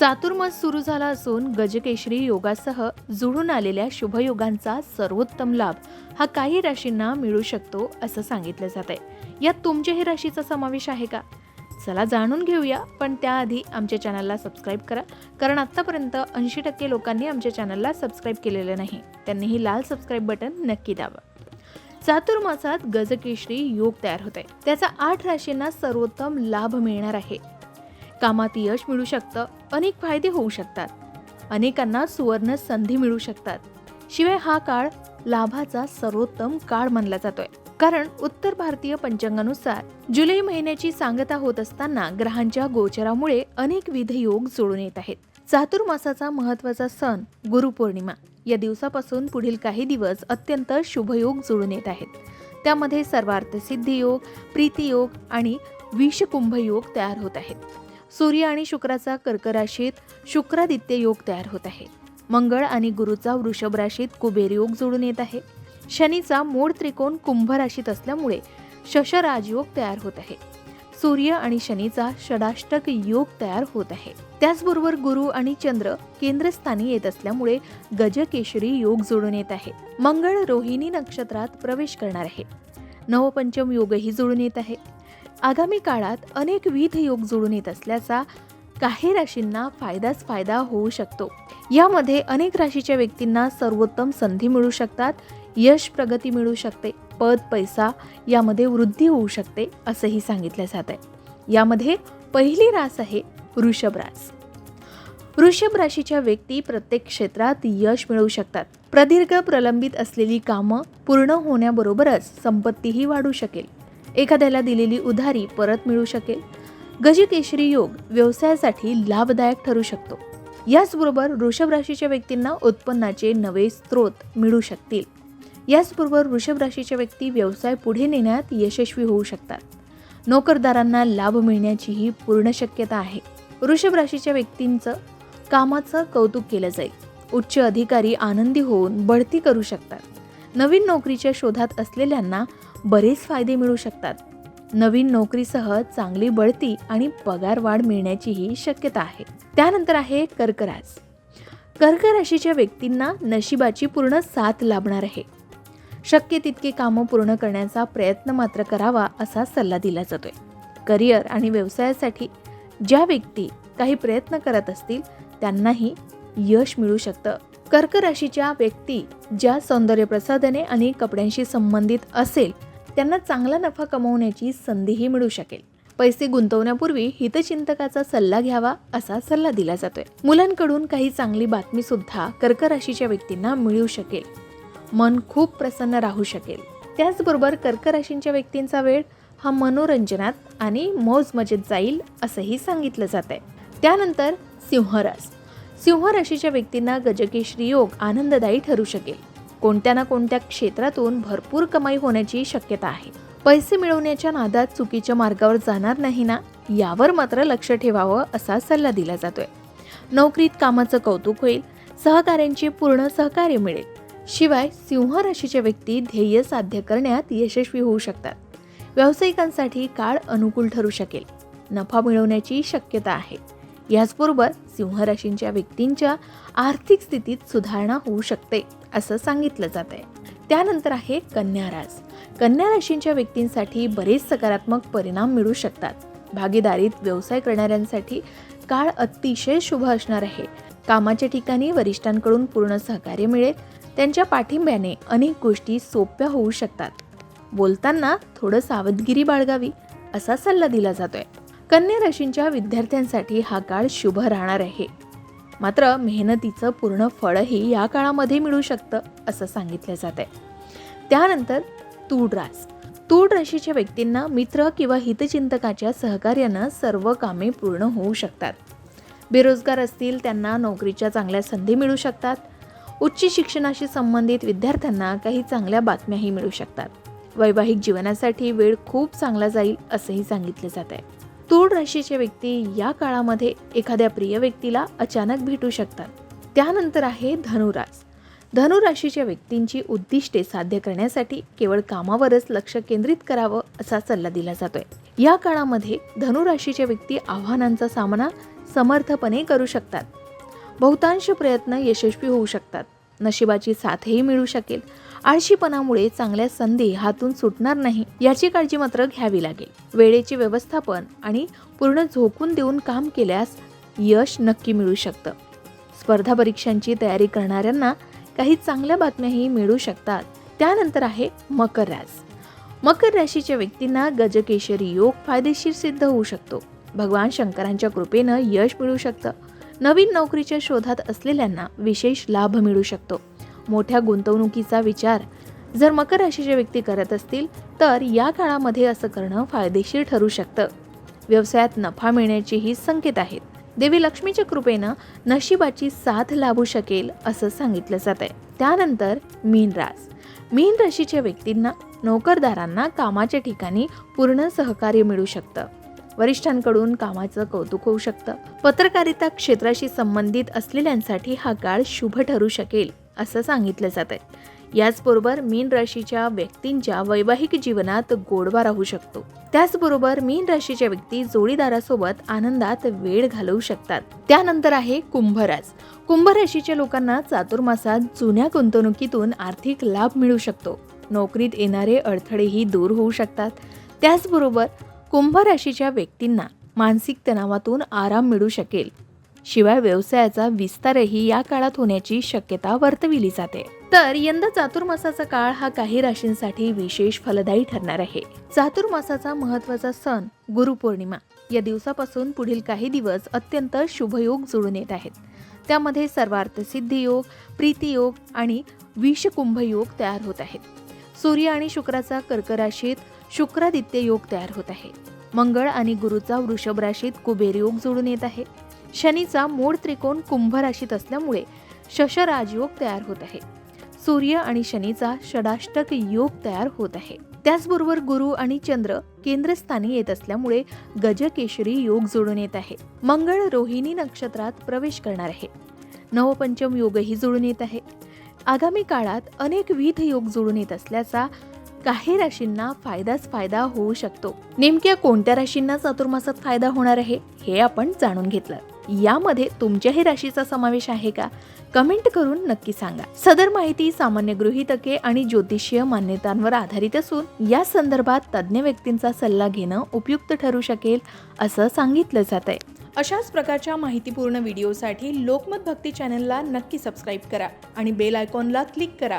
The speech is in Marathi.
चातुर्मास सुरू झाला असून गजकेशरी योगासह जुळून आलेल्या शुभयोगांचा सर्वोत्तम लाभ हा काही राशींना मिळू शकतो असं सांगितलं जात आहे. यात तुमच्याही राशीचा समावेश आहे का? चला जाणून घेऊया पण त्याआधी आमच्या चॅनलला सबस्क्राईब करा कारण आत्तापर्यंत ऐंशी टक्के लोकांनी आमच्या चॅनलला सबस्क्राईब केलेलं नाही. त्यांनीही लाल सबस्क्राईब बटन नक्की दाबा. चातुर्मासात गजकेशरी योग तयार होत आहे. त्याचा आठ राशींना सर्वोत्तम लाभ मिळणार आहे. कामात यश मिळू शकतं अनेक फायदे होऊ शकतात. अनेकांना सुवर्ण संधी मिळू शकतात. शिवाय हा काळ लाभाचा सर्वोत्तम काळ मानला जातोय. कारण उत्तर भारतीय पंचांगानुसार जुलै महिन्याची सांगता होत असताना ग्रहांच्या गोचरामुळे अनेक विध योग जुळून येत आहेत. चातुर्मासाचा महत्त्वाचा सण गुरुपौर्णिमा या दिवसापासून पुढील काही दिवस अत्यंत शुभयोग जुळून येत आहेत. त्यामध्ये सर्वार्थ सिद्धी योग प्रीती योग आणि विषकुंभ योग तयार होत आहेत. सूर्य आणि शुक्राचा कर्क राशीत शुक्रादित्य योग तयार होत आहे. मंगळ आणि गुरुचा वृषभ राशीत कुबेर योग जोडून येत आहे. शनीचा मोड त्रिकोण कुंभ राशीत असल्यामुळे शशराजयोग तयार होत आहे. सूर्य आणि शनीचा षडाष्टक योग तयार होत आहे. त्याचबरोबर गुरु आणि चंद्र केंद्रस्थानी येत असल्यामुळे गजकेशरी योग जोडून येत आहे. मंगळ रोहिणी नक्षत्रात प्रवेश करणार आहे. नवपंचम योगही जुळून येत आहे. आगामी काळात अनेक विध योग जुळून येत असल्याचा काही राशींना फायदाच फायदा होऊ शकतो. यामध्ये अनेक राशीच्या व्यक्तींना सर्वोत्तम संधी मिळू शकतात यश प्रगती मिळू शकते पद पैसा यामध्ये वृद्धी होऊ शकते असंही सांगितलं जात आहे. यामध्ये पहिली रास आहे वृषभ रास. वृषभ राशीच्या व्यक्ती प्रत्येक क्षेत्रात यश मिळवू शकतात. प्रदीर्घ प्रलंबित असलेली कामं पूर्ण होण्याबरोबरच संपत्तीही वाढू शकेल. एखाद्याला दिलेली उधारी परत मिळू शकेल. गजकेशरी योग व्यवसायासाठी लाभदायक ठरू शकतो. याचबरोबर वृषभ राशीच्या व्यक्तींना उत्पन्नाचे नवे स्रोत मिळू शकतील. याचबरोबर वृषभ राशीच्या व्यक्ती व्यवसाय पुढे नेण्यात यशस्वी होऊ शकतात. नोकरदारांना लाभ मिळण्याचीही पूर्ण शक्यता आहे. वृषभ राशीच्या व्यक्तींचं कामाचं कौतुक केलं जाईल. उच्च अधिकारी आनंदी होऊन बढती करू शकतात. नवीन नोकरीच्या शोधात असलेल्यांना बरेच फायदे मिळू शकतात. नवीन नोकरीसह चांगली बढती आणि पगार वाढ मिळण्याचीही शक्यता आहे. त्यानंतर आहे कर्कराज. कर्क राशीच्या व्यक्तींना नशिबाची पूर्ण साथ लाभणार आहे. शक्य तितके कामं पूर्ण करण्याचा प्रयत्न मात्र करावा असा सल्ला दिला जातोय. करिअर आणि व्यवसायासाठी ज्या व्यक्ती काही प्रयत्न करत असतील त्यांनाही यश मिळू शकतं. कर्क राशीच्या व्यक्ती ज्या सौंदर्य प्रसाधने आणि कपड्यांशी संबंधित असेल त्यांना चांगला नफा कमवण्याची संधीही मिळू शकेल. पैसे गुंतवण्यापूर्वी हितचिंतकाचा सल्ला घ्यावा असा सल्ला दिला जातोय. मुलांकडून काही चांगली बातमी सुद्धा कर्क राशीच्या व्यक्तींना मिळू शकेल. मन खूप प्रसन्न राहू शकेल. त्याचबरोबर कर्क राशींच्या व्यक्तींचा वेळ हा मनोरंजनात आणि मौज मजेत जाईल असंही सांगितलं जात आहे त्यानंतर सिंहरास सिंह राशीच्या व्यक्तींना गजकेश्री योग आनंददायी ठरू शकेल. कोणत्या ना कोणत्या क्षेत्रातून भरपूर कमाई होण्याची शक्यता आहे. पैसे मिळवण्याच्या नादात चुकीच्या मार्गावर जाणार नाही ना यावर मात्र लक्ष ठेवावं असा सल्ला दिला जातोय. नोकरीत कामाचं कौतुक होईल सहकाऱ्यांचे पूर्ण सहकार्य मिळेल. शिवाय सिंह राशीच्या व्यक्ती ध्येय साध्य करण्यात यशस्वी होऊ शकतात. व्यावसायिकांसाठी काळ अनुकूल ठरू शकेल. नफा मिळवण्याची शक्यता आहे. याचबरोबर सिंहराशींच्या व्यक्तींच्या आर्थिक स्थितीत सुधारणा होऊ शकते असं सांगितलं जात आहे त्यानंतर आहे कन्या रास कन्या राशींच्या व्यक्तींसाठी बरेच सकारात्मक परिणाम मिळू शकतात. भागीदारीत व्यवसाय करणाऱ्यांसाठी काळ अतिशय शुभ असणार आहे. कामाच्या ठिकाणी वरिष्ठांकडून पूर्ण सहकार्य मिळेल. त्यांच्या पाठिंब्याने अनेक गोष्टी सोप्या होऊ शकतात. बोलताना थोडं सावधगिरी बाळगावी असा सल्ला दिला जातोय. कन्या राशींच्या विद्यार्थ्यांसाठी हा काळ शुभ राहणार आहे. मात्र मेहनतीचं पूर्ण फळही या काळामध्ये मिळू शकतं असं सांगितलं जात आहे त्यानंतर तूळ रास. तूळ राशीच्या व्यक्तींना मित्र किंवा हितचिंतकाच्या सहकार्यानं सर्व कामे पूर्ण होऊ शकतात. बेरोजगार असतील त्यांना नोकरीच्या चांगल्या संधी मिळू शकतात. उच्च शिक्षणाशी संबंधित विद्यार्थ्यांना काही चांगल्या बातम्याही मिळू शकतात. वैवाहिक जीवनासाठी वेळ खूप चांगला जाईल असंही सांगितलं जात आहे तूळ राशीचे व्यक्ती या काळामध्ये एखाद्या प्रिय व्यक्तीला अचानक भेटू शकतात. त्यानंतर आहे धनुरास धनुराशीच्या व्यक्तींची उद्दिष्टे साध्य करण्यासाठी केवळ कामावरच लक्ष केंद्रित करावं असा सल्ला दिला जातोय. या काळामध्ये धनुराशीच्या व्यक्ती आव्हानांचा सामना समर्थपणे करू शकतात. बहुतांश प्रयत्न यशस्वी होऊ शकतात. नशिबाची साथही मिळू शकेल. आळशीपणामुळे चांगल्या संधी हातून सुटणार नाही याची काळजी मात्र घ्यावी लागेल. वेळेचे व्यवस्थापन आणि पूर्ण झोकून देऊन काम केल्यास यश नक्की मिळू शकतं. स्पर्धा परीक्षांची तयारी करणाऱ्यांना काही चांगल्या बातम्याही मिळू शकतात. त्यानंतर आहे मकर रास. मकर राशीच्या व्यक्तींना गजकेशरी योग फायदेशीर सिद्ध होऊ शकतो. भगवान शंकरांच्या कृपेनं यश मिळू शकतं. नवीन नोकरीच्या शोधात असलेल्यांना विशेष लाभ मिळू शकतो. मोठ्या गुंतवणुकीचा विचार जर मकर राशीचे व्यक्ती करत असतील तर या काळामध्ये असं करणं फायदेशीर ठरू शकतं. व्यवसायात नफा मिळण्याचेही संकेत आहेत. देवी लक्ष्मीच्या कृपेनं नशिबाची साथ लाभू शकेल असं सांगितलं जात आहे. त्यानंतर मीन रास. मीन राशीच्या व्यक्तींना नोकरदारांना कामाच्या ठिकाणी पूर्ण सहकार्य मिळू शकतं. वरिष्ठांकडून कामाचं कौतुक होऊ शकतं. पत्रकारिता क्षेत्राशी संबंधित असलेल्यांसाठी हा काळ शुभ ठरू शकेल असं सांगितलं जात आहे याचबरोबर मीन राशीच्या व्यक्तींच्या वैवाहिक जीवनात गोडवा राहू शकतो. त्याचबरोबर मीन राशीच्या व्यक्ती जोडीदारासोबत आनंदात वेळ घालवू शकतात. त्यानंतर आहे कुंभराज. कुंभ राशीच्या लोकांना चातुर्मासात जुन्या गुंतवणुकीतून आर्थिक लाभ मिळू शकतो. नोकरीत येणारे अडथळेही दूर होऊ शकतात. त्याचबरोबर कुंभ राशीच्या व्यक्तींना मानसिक तणावातून आराम मिळू शकेल. शिवाय व्यवसायाचा विस्तारही या काळात होण्याची शक्यता वर्तविली जाते. तर यंदा चातुर्मासाचा काळ हा काही राशींसाठी विशेष फलदायी ठरणार आहे. चातुर्मासाचा महत्त्वाचा सण गुरुपौर्णिमा या दिवसापासून पुढील काही दिवस अत्यंत शुभयोग जुळून येत आहेत. त्यामध्ये सर्वार्थ सिद्धी योग प्रीती योग आणि विषकुंभ योग तयार होत आहेत. सूर्य आणि शुक्राचा कर्क राशीत शुक्रादित्य योग तयार होत आहे. मंगळ आणि गुरुचा वृषभ राशीत कुबेर योग जुळून येत आहे. शनीचा मूळ त्रिकोण कुंभ राशीत असल्यामुळे शशराज योग तयार होत आहे. सूर्य आणि शनीचा षडाष्टक योग तयार होत आहे. त्याचबरोबर गुरु आणि चंद्र केंद्रस्थानी येत असल्यामुळे गजकेशरी योग जोडून येत आहे. मंगळ रोहिणी नक्षत्रात प्रवेश करणार आहे. नवपंचम योगही जुळून येत आहे. आगामी काळात अनेकविध योग जुळून येत असल्याचा काही राशींना फायदाच फायदा होऊ शकतो. नेमक्या कोणत्या राशींना चातुर्मासात फायदा होणार आहे हे आपण जाणून घेतलं. यामध्ये तुमच्याही राशीचा समावेश आहे का? कमेंट करून नक्की सांगा. सदर माहिती सामान्य गृहीतके आणि ज्योतिषीय मान्यतांवर आधारित असून या संदर्भात तज्ज्ञ व्यक्तींचा सल्ला घेणं उपयुक्त ठरू शकेल असं सांगितलं जात आहे अशाच प्रकारच्या माहितीपूर्ण व्हिडिओसाठी लोकमत भक्ती चॅनलला नक्की सबस्क्राईब करा आणि बेल आयकॉनला क्लिक करा.